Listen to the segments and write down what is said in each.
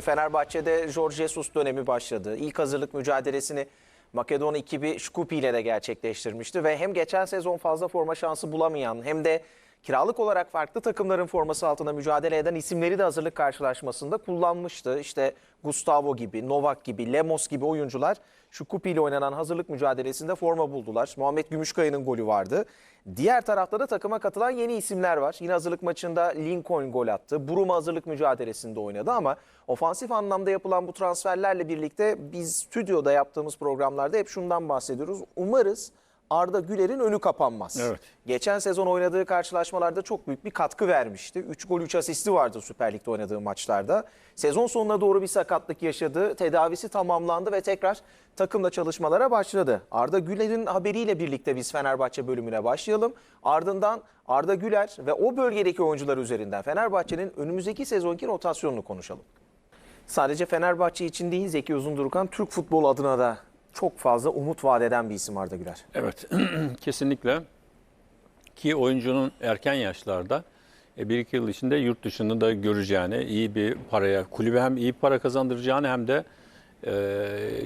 Fenerbahçe'de Jorge Jesus dönemi başladı. İlk hazırlık mücadelesini Makedon ekibi Şkupi ile de gerçekleştirmişti ve hem geçen sezon fazla forma şansı bulamayan hem de kiralık olarak farklı takımların forması altında mücadele eden isimleri de hazırlık karşılaşmasında kullanmıştı. İşte Gustavo gibi, Novak gibi, Lemos gibi oyuncular Şkupi ile oynanan hazırlık mücadelesinde forma buldular. Muhammed Gümüşkaya'nın golü vardı. Diğer tarafta da takıma katılan yeni isimler var. Yine hazırlık maçında Lincoln gol attı. Buruma hazırlık mücadelesinde oynadı ama ofansif anlamda yapılan bu transferlerle birlikte biz stüdyoda yaptığımız programlarda hep şundan bahsediyoruz. Umarız Arda Güler'in önü kapanmaz. Evet. Geçen sezon oynadığı karşılaşmalarda çok büyük bir katkı vermişti. 3 gol 3 asisti vardı Süper Lig'de oynadığı maçlarda. Sezon sonuna doğru bir sakatlık yaşadı. Tedavisi tamamlandı ve tekrar takımla çalışmalara başladı. Arda Güler'in haberiyle birlikte biz Fenerbahçe bölümüne başlayalım. Ardından Arda Güler ve o bölgedeki oyuncular üzerinden Fenerbahçe'nin önümüzdeki sezonki rotasyonunu konuşalım. Sadece Fenerbahçe için değil Zeki Uzundurkan Türk futbolu adına da çok fazla umut vaat eden bir isim Arda Güler. Evet, kesinlikle. Ki oyuncunun erken yaşlarda e, bir iki yıl içinde yurt dışını da göreceğini, iyi bir paraya, kulübe hem iyi para kazandıracağını hem de e,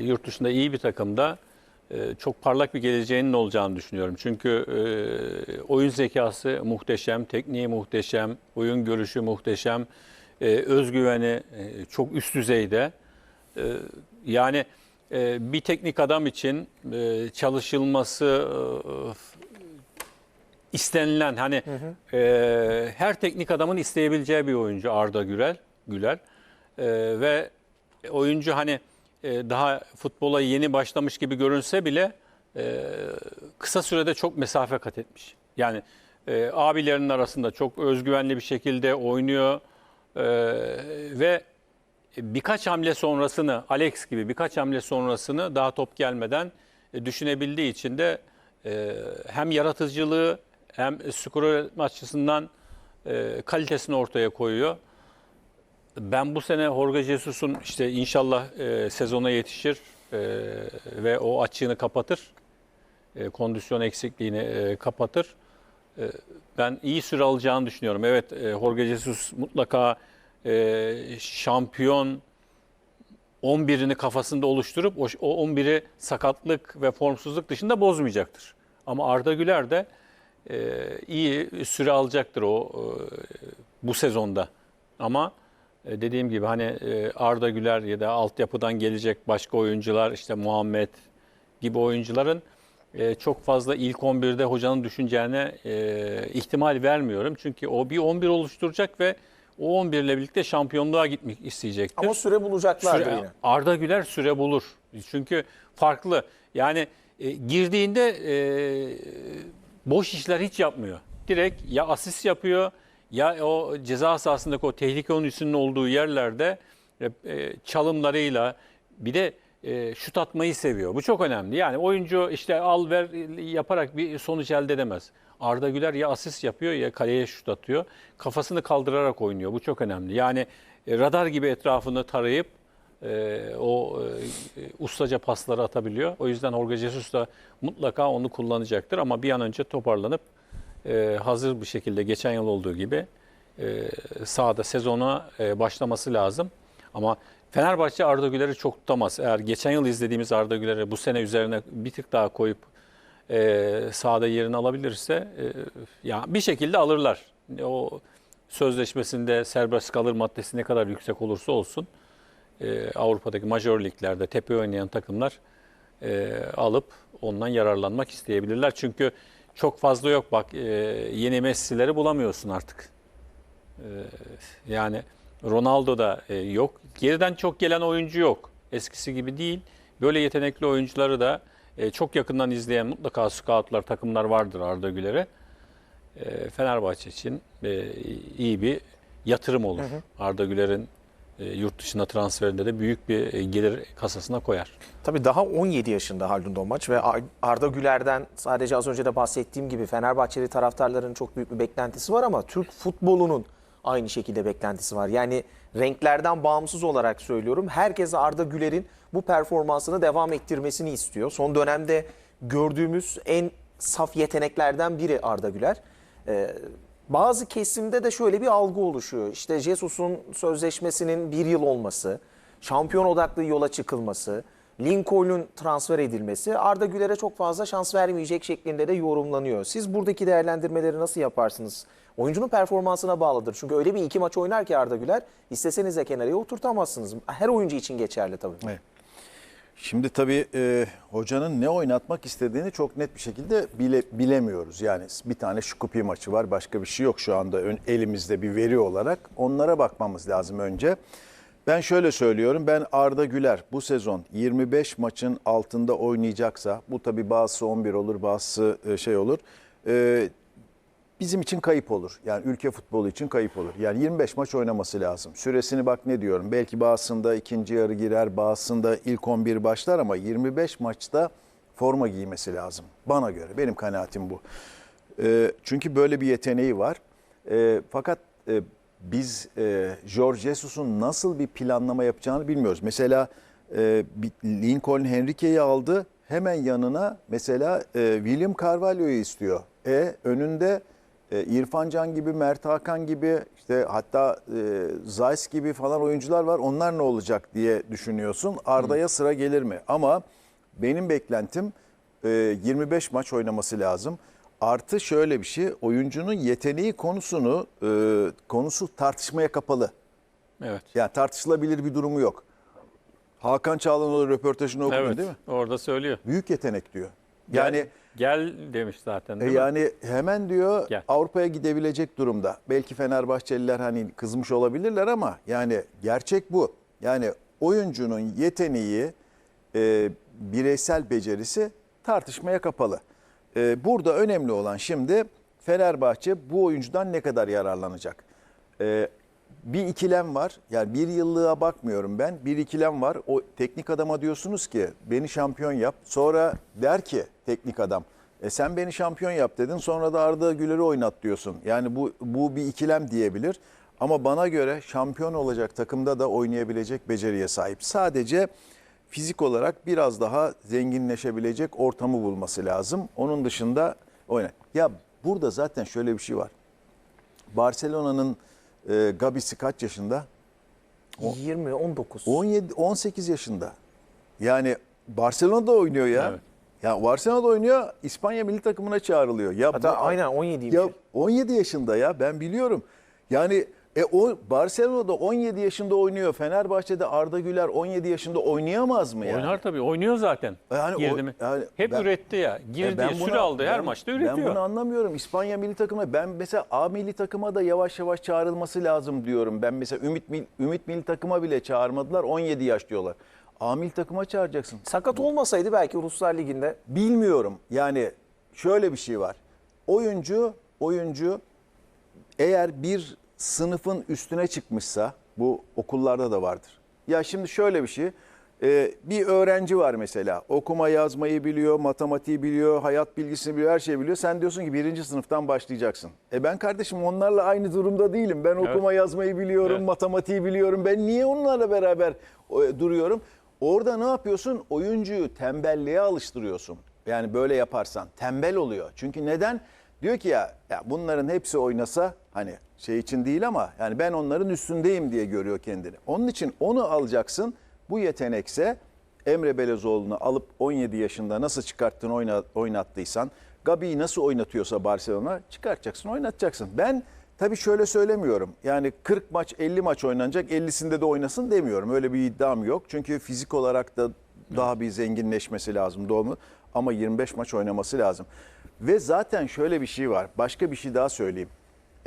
yurt dışında iyi bir takımda e, çok parlak bir geleceğinin olacağını düşünüyorum. Çünkü e, oyun zekası muhteşem, tekniği muhteşem, oyun görüşü muhteşem, e, özgüveni e, çok üst düzeyde. E, yani bir teknik adam için e, çalışılması e, istenilen hani e, her teknik adamın isteyebileceği bir oyuncu Arda Güler. Güler E, ve oyuncu hani e, daha futbola yeni başlamış gibi görünse bile e, kısa sürede çok mesafe kat etmiş. Yani e, abilerinin arasında çok özgüvenli bir şekilde oynuyor E, ve birkaç hamle sonrasını Alex gibi birkaç hamle sonrasını daha top gelmeden e, düşünebildiği için de e, hem yaratıcılığı hem skor açısından e, kalitesini ortaya koyuyor. Ben bu sene Jorge Jesus'un işte inşallah e, sezona yetişir ve o açığını kapatır. Kondisyon eksikliğini kapatır. Ben iyi süre alacağını düşünüyorum. Evet Jorge Jesus mutlaka e, şampiyon 11'ini kafasında oluşturup o, o 11'i sakatlık ve formsuzluk dışında bozmayacaktır. Ama Arda Güler de e, iyi süre alacaktır o e, bu sezonda. Ama e, dediğim gibi hani e, Arda Güler ya da altyapıdan gelecek başka oyuncular işte Muhammed gibi oyuncuların e, çok fazla ilk 11'de hocanın düşüneceğine e, ihtimal vermiyorum. Çünkü o bir 11 oluşturacak ve o 11 ile birlikte şampiyonluğa gitmek isteyecektir. Ama süre bulacaklardır Süre- yine. Arda Güler süre bulur. Çünkü farklı. Yani e, girdiğinde e, boş işler hiç yapmıyor. Direkt ya asist yapıyor ya o ceza sahasındaki o tehlike oyuncusunun olduğu yerlerde e, e, çalımlarıyla bir de e, şut atmayı seviyor. Bu çok önemli. Yani oyuncu işte al ver yaparak bir sonuç elde edemez. Arda Güler ya asist yapıyor ya kaleye şut atıyor. Kafasını kaldırarak oynuyor. Bu çok önemli. Yani e, radar gibi etrafını tarayıp e, o e, ustaca pasları atabiliyor. O yüzden Jorge Jesus da mutlaka onu kullanacaktır ama bir an önce toparlanıp e, hazır bir şekilde geçen yıl olduğu gibi e, sahada sezona e, başlaması lazım. Ama Fenerbahçe Arda Güler'i çok tutamaz. Eğer geçen yıl izlediğimiz Arda Güler'i bu sene üzerine bir tık daha koyup e, sahada yerini alabilirse e, ya bir şekilde alırlar. O sözleşmesinde serbest kalır maddesi ne kadar yüksek olursa olsun e, Avrupa'daki major liglerde tepe oynayan takımlar e, alıp ondan yararlanmak isteyebilirler. Çünkü çok fazla yok bak e, yeni Messi'leri bulamıyorsun artık. E, yani Ronaldo da e, yok. Geriden çok gelen oyuncu yok. Eskisi gibi değil. Böyle yetenekli oyuncuları da e, çok yakından izleyen mutlaka scoutlar, takımlar vardır Arda Güler'e. E, Fenerbahçe için e, iyi bir yatırım olur. Arda Güler'in e, yurt dışına transferinde de büyük bir e, gelir kasasına koyar. Tabii daha 17 yaşında Haldun Donmaç ve Ar- Arda Güler'den sadece az önce de bahsettiğim gibi Fenerbahçeli taraftarların çok büyük bir beklentisi var ama Türk futbolunun aynı şekilde beklentisi var. Yani renklerden bağımsız olarak söylüyorum. Herkes Arda Güler'in bu performansını devam ettirmesini istiyor. Son dönemde gördüğümüz en saf yeteneklerden biri Arda Güler. Ee, bazı kesimde de şöyle bir algı oluşuyor. İşte Jesus'un sözleşmesinin bir yıl olması, şampiyon odaklı yola çıkılması, Lincoln'un transfer edilmesi Arda Güler'e çok fazla şans vermeyecek şeklinde de yorumlanıyor. Siz buradaki değerlendirmeleri nasıl yaparsınız? Oyuncunun performansına bağlıdır. Çünkü öyle bir iki maç oynar ki Arda Güler isteseniz de kenarıya oturtamazsınız. Her oyuncu için geçerli tabii. Evet. Şimdi tabii e, hocanın ne oynatmak istediğini çok net bir şekilde bile, bilemiyoruz. Yani bir tane Şukupi maçı var, başka bir şey yok şu anda ön, elimizde bir veri olarak. Onlara bakmamız lazım önce. Ben şöyle söylüyorum, ben Arda Güler bu sezon 25 maçın altında oynayacaksa, bu tabii bazısı 11 olur, bazısı e, şey olur. E, bizim için kayıp olur. Yani ülke futbolu için kayıp olur. Yani 25 maç oynaması lazım. Süresini bak ne diyorum. Belki bazısında ikinci yarı girer, bazısında ilk 11 başlar ama 25 maçta forma giymesi lazım. Bana göre. Benim kanaatim bu. Ee, çünkü böyle bir yeteneği var. Fakat e, biz e, George Jesus'un nasıl bir planlama yapacağını bilmiyoruz. Mesela e, Lincoln Henrique'yi aldı. Hemen yanına mesela e, William Carvalho'yu istiyor. E önünde e, İrfan Can gibi, Mert Hakan gibi, işte hatta e, Zeiss gibi falan oyuncular var. Onlar ne olacak diye düşünüyorsun. Arda'ya sıra gelir mi? Ama benim beklentim e, 25 maç oynaması lazım. Artı şöyle bir şey, oyuncunun yeteneği konusunu e, konusu tartışmaya kapalı. Evet. Yani tartışılabilir bir durumu yok. Hakan Çağlanoğlu röportajını okudun Evet. değil mi? Orada söylüyor. Büyük yetenek diyor. Gel- Yani gel demiş zaten e, değil mi? yani hemen diyor Gel. Avrupa'ya gidebilecek durumda. Belki Fenerbahçeliler hani kızmış olabilirler ama yani gerçek bu. Yani oyuncunun yeteneği, e, bireysel becerisi tartışmaya kapalı. E, burada önemli olan şimdi Fenerbahçe bu oyuncudan ne kadar yararlanacak? E, bir ikilem var. Yani bir yıllığa bakmıyorum ben. Bir ikilem var. O teknik adama diyorsunuz ki beni şampiyon yap. Sonra der ki teknik adam e sen beni şampiyon yap dedin. Sonra da Arda Güler'i oynat diyorsun. Yani bu bu bir ikilem diyebilir. Ama bana göre şampiyon olacak takımda da oynayabilecek beceriye sahip. Sadece fizik olarak biraz daha zenginleşebilecek ortamı bulması lazım. Onun dışında oyna. Ya burada zaten şöyle bir şey var. Barcelona'nın e, Gabi'si kaç yaşında? 20, 19. 17 18 yaşında. Yani Barcelona'da oynuyor ya. Evet. Ya Barcelona'da oynuyor, İspanya milli takımına çağrılıyor. Ya Hatta bu- aynen 17 Ya 17 yaşında ya ben biliyorum. Yani e o Barcelona'da 17 yaşında oynuyor. Fenerbahçe'de Arda Güler 17 yaşında oynayamaz mı yani? Oynar tabii. Oynuyor zaten. Yani o- Girdi mi? yani Hep ben- üretti ya. E Girdi, ben süre bunu- aldı. Her ben- maçta Ben üretiyor. bunu anlamıyorum. İspanya milli takımına ben mesela A milli takıma da yavaş yavaş çağrılması lazım diyorum. Ben mesela Ümit Ümit milli takıma bile çağırmadılar. 17 yaş diyorlar. A milli takıma çağıracaksın. Sakat olmasaydı belki Ruslar Ligi'nde Bilmiyorum. Yani şöyle bir şey var. Oyuncu oyuncu eğer bir sınıfın üstüne çıkmışsa bu okullarda da vardır. Ya şimdi şöyle bir şey. e, bir öğrenci var mesela okuma yazmayı biliyor, matematiği biliyor, hayat bilgisini biliyor, her şeyi biliyor. Sen diyorsun ki birinci sınıftan başlayacaksın. E ben kardeşim onlarla aynı durumda değilim. Ben okuma yazmayı biliyorum, Evet. matematiği biliyorum. Ben niye onlarla beraber duruyorum? Orada ne yapıyorsun? Oyuncuyu tembelliğe alıştırıyorsun. Yani böyle yaparsan tembel oluyor. Çünkü neden? Diyor ki ya, ya bunların hepsi oynasa hani şey için değil ama yani ben onların üstündeyim diye görüyor kendini. Onun için onu alacaksın. Bu yetenekse Emre Belezoğlu'nu alıp 17 yaşında nasıl çıkarttın oyna, oynattıysan Gabi'yi nasıl oynatıyorsa Barcelona çıkartacaksın oynatacaksın. Ben tabii şöyle söylemiyorum. Yani 40 maç 50 maç oynanacak 50'sinde de oynasın demiyorum. Öyle bir iddiam yok. Çünkü fizik olarak da daha bir zenginleşmesi lazım doğru? Ama 25 maç oynaması lazım. Ve zaten şöyle bir şey var. Başka bir şey daha söyleyeyim.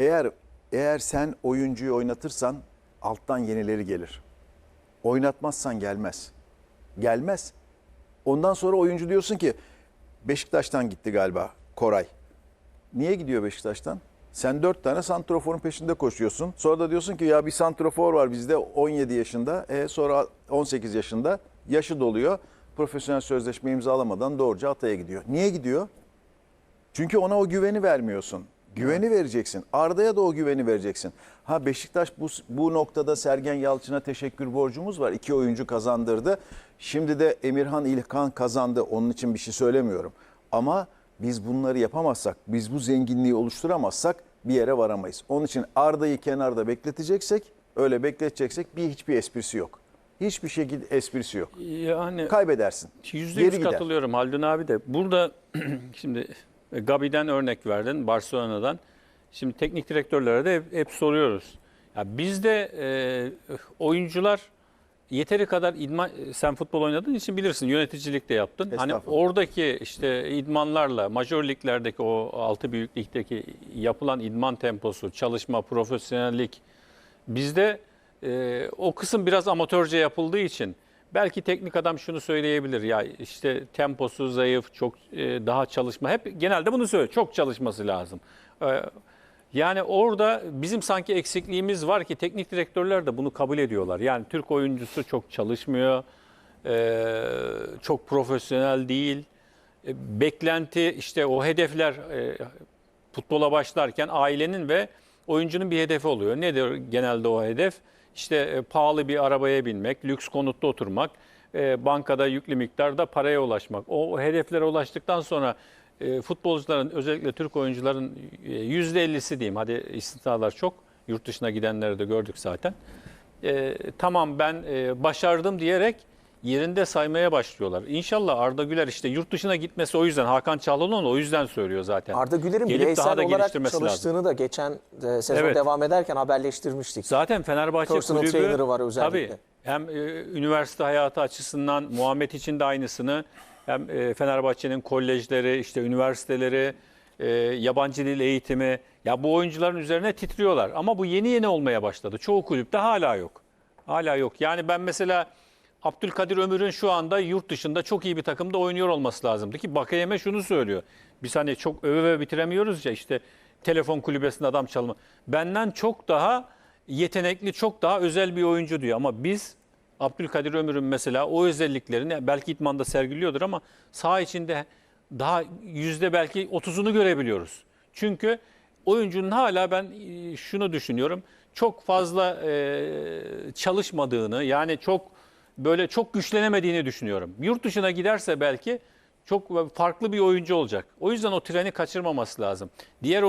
Eğer eğer sen oyuncuyu oynatırsan alttan yenileri gelir. Oynatmazsan gelmez. Gelmez. Ondan sonra oyuncu diyorsun ki Beşiktaş'tan gitti galiba Koray. Niye gidiyor Beşiktaş'tan? Sen dört tane santroforun peşinde koşuyorsun. Sonra da diyorsun ki ya bir santrofor var bizde 17 yaşında. E sonra 18 yaşında yaşı doluyor. Profesyonel sözleşme imzalamadan doğruca Atay'a gidiyor. Niye gidiyor? Çünkü ona o güveni vermiyorsun. Güveni vereceksin. Arda'ya da o güveni vereceksin. Ha Beşiktaş bu, bu noktada Sergen Yalçın'a teşekkür borcumuz var. İki oyuncu kazandırdı. Şimdi de Emirhan İlkan kazandı. Onun için bir şey söylemiyorum. Ama biz bunları yapamazsak, biz bu zenginliği oluşturamazsak bir yere varamayız. Onun için Arda'yı kenarda bekleteceksek, öyle bekleteceksek bir hiçbir esprisi yok. Hiçbir şekilde esprisi yok. Yani Kaybedersin. Yüzde Geri yüz gider. katılıyorum Haldun abi de. Burada şimdi Gabi'den örnek verdin, Barcelona'dan. Şimdi teknik direktörlere de hep, hep soruyoruz. Ya bizde e, oyuncular yeteri kadar idman, sen futbol oynadığın için bilirsin, yöneticilik de yaptın. Hani oradaki işte idmanlarla, majör liglerdeki o altı büyük ligdeki yapılan idman temposu, çalışma, profesyonellik bizde e, o kısım biraz amatörce yapıldığı için belki teknik adam şunu söyleyebilir ya işte temposu zayıf, çok e, daha çalışma hep genelde bunu söylüyor. Çok çalışması lazım. E, yani orada bizim sanki eksikliğimiz var ki teknik direktörler de bunu kabul ediyorlar. Yani Türk oyuncusu çok çalışmıyor, e, çok profesyonel değil. E, beklenti işte o hedefler e, futbola başlarken ailenin ve oyuncunun bir hedefi oluyor. Nedir genelde o hedef? İşte e, pahalı bir arabaya binmek, lüks konutta oturmak, e, bankada yüklü miktarda paraya ulaşmak. O, hedeflere ulaştıktan sonra e, futbolcuların özellikle Türk oyuncuların e, %50'si diyeyim hadi istisnalar çok. Yurt dışına gidenleri de gördük zaten. Tamam ben başardım diyerek yerinde saymaya başlıyorlar. İnşallah Arda Güler işte yurt dışına gitmesi o yüzden Hakan Çalhanoğlu o yüzden söylüyor zaten. Arda Güler'in Gelip bireysel daha da olarak geliştirmesi lazım. çalıştığını da geçen e, sezon Evet. devam ederken haberleştirmiştik. Zaten Fenerbahçe Personal kulübü trainer'ı var özellikle. Tabii, hem e, üniversite hayatı açısından Muhammed için de aynısını hem e, Fenerbahçe'nin kolejleri, işte üniversiteleri, e, yabancı dil eğitimi ya bu oyuncuların üzerine titriyorlar. Ama bu yeni yeni olmaya başladı. Çoğu kulüpte hala yok. Hala yok. Yani ben mesela Abdülkadir Ömür'ün şu anda yurt dışında çok iyi bir takımda oynuyor olması lazımdı ki Bakayeme şunu söylüyor. Biz hani çok öve bitiremiyoruz ya işte telefon kulübesinde adam çalma. Benden çok daha yetenekli, çok daha özel bir oyuncu diyor ama biz Abdülkadir Ömür'ün mesela o özelliklerini belki idmanda sergiliyordur ama saha içinde daha yüzde belki 30'unu görebiliyoruz. Çünkü oyuncunun hala ben e, şunu düşünüyorum. Çok fazla e, çalışmadığını yani çok böyle çok güçlenemediğini düşünüyorum. Yurt dışına giderse belki çok farklı bir oyuncu olacak. O yüzden o treni kaçırmaması lazım. Diğer